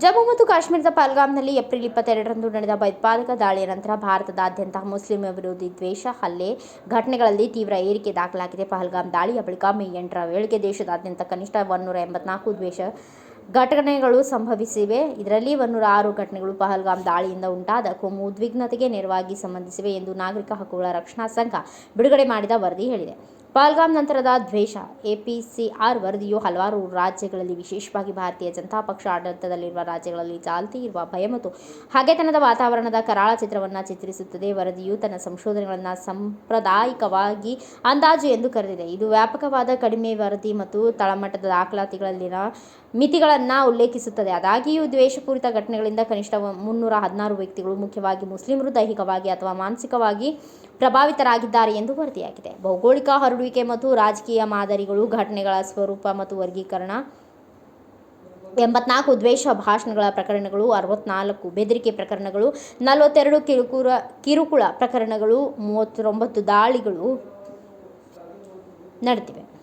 ಕಾಶ್ಮೀರದ ಪಲ್ಗಾಮ್ನಲ್ಲಿ ಏಪ್ರಿಲ್ ಇಪ್ಪತ್ತೆರಡರಂದು ನಡೆದ ಭಯೋತ್ಪಾದಕ ದಾಳಿಯ ನಂತರ ಭಾರತದಾದ್ಯಂತ ಮುಸ್ಲಿಂ ವಿರೋಧಿ ದ್ವೇಷ, ಹಲ್ಲೆ ಘಟನೆಗಳಲ್ಲಿ ತೀವ್ರ ಏರಿಕೆ ದಾಖಲಾಗಿದೆ. ಪಹಲ್ಗಾಮ್ ದಾಳಿಯ ಬಳಿಕ ಮೇ ಎಂಟರ ವೇಳೆಗೆ ದೇಶದಾದ್ಯಂತ ಕನಿಷ್ಠ ಒನ್ನೂರ ಎಂಬತ್ನಾಲ್ಕು ದ್ವೇಷ ಘಟನೆಗಳು ಸಂಭವಿಸಿವೆ. ಇದರಲ್ಲಿ ಒನ್ನೂರ ಆರು ಘಟನೆಗಳು ಪಹಲ್ಗಾಮ್ ದಾಳಿಯಿಂದ ಉಂಟಾದ ಕೋಮು ಉದ್ವಿಗ್ನತೆಗೆ ನೇರವಾಗಿ ಸಂಬಂಧಿಸಿವೆ ಎಂದು ನಾಗರಿಕ ಹಕ್ಕುಗಳ ರಕ್ಷಣಾ ಸಂಘ ಬಿಡುಗಡೆ ಮಾಡಿದ ವರದಿ ಹೇಳಿದೆ. ಪಹಲ್ಗಾಮ್ ನಂತರದ ದ್ವೇಷ. ಎಪಿಸಿಆರ್ ವರದಿಯು ಹಲವಾರು ರಾಜ್ಯಗಳಲ್ಲಿ, ವಿಶೇಷವಾಗಿ ಭಾರತೀಯ ಜನತಾ ಪಕ್ಷ ಆಡಳಿತದಲ್ಲಿರುವ ರಾಜ್ಯಗಳಲ್ಲಿ ಚಾಲ್ತಿ ಇರುವ ಭಯ ಮತ್ತು ಹಾಗೆತನದ ವಾತಾವರಣದ ಕರಾಳ ಚಿತ್ರವನ್ನು ಚಿತ್ರಿಸುತ್ತದೆ. ವರದಿಯು ತನ್ನ ಸಂಶೋಧನೆಗಳನ್ನು ಸಾಂಪ್ರದಾಯಿಕವಾಗಿ ಅಂದಾಜು ಎಂದು ಕರೆದಿದೆ. ಇದು ವ್ಯಾಪಕವಾದ ಕಡಿಮೆ ವರದಿ ಮತ್ತು ತಳಮಟ್ಟದ ದಾಖಲಾತಿಗಳಲ್ಲಿನ ಮಿತಿಗಳನ್ನು ಉಲ್ಲೇಖಿಸುತ್ತದೆ. ಆದಾಗ್ಯೂ, ದ್ವೇಷಪೂರಿತ ಘಟನೆಗಳಿಂದ ಕನಿಷ್ಠ ಮುನ್ನೂರ ಹದಿನಾರು ವ್ಯಕ್ತಿಗಳು ಮುಖ್ಯವಾಗಿ ಮುಸ್ಲಿಮರು ದೈಹಿಕವಾಗಿ ಅಥವಾ ಮಾನಸಿಕವಾಗಿ ಪ್ರಭಾವಿತರಾಗಿದ್ದಾರೆ ಎಂದು ವರದಿಯಾಗಿದೆ. ಭೌಗೋಳಿಕ ಹರಡುವಿಕೆ ಮತ್ತು ರಾಜಕೀಯ ಮಾದರಿಗಳು, ಘಟನೆಗಳ ಸ್ವರೂಪ ಮತ್ತು ವರ್ಗೀಕರಣ, ಎಂಬತ್ನಾಲ್ಕು ದ್ವೇಷ ಭಾಷಣಗಳ ಪ್ರಕರಣಗಳು, ಅರವತ್ನಾಲ್ಕು ಬೆದರಿಕೆ ಪ್ರಕರಣಗಳು, ನಲವತ್ತೆರಡು ಕಿರುಕುಳ ಕಿರುಕುಳ ಪ್ರಕರಣಗಳು, ಮೂವತ್ತೊಂಬತ್ತು ದಾಳಿಗಳು ನಡೆದಿವೆ.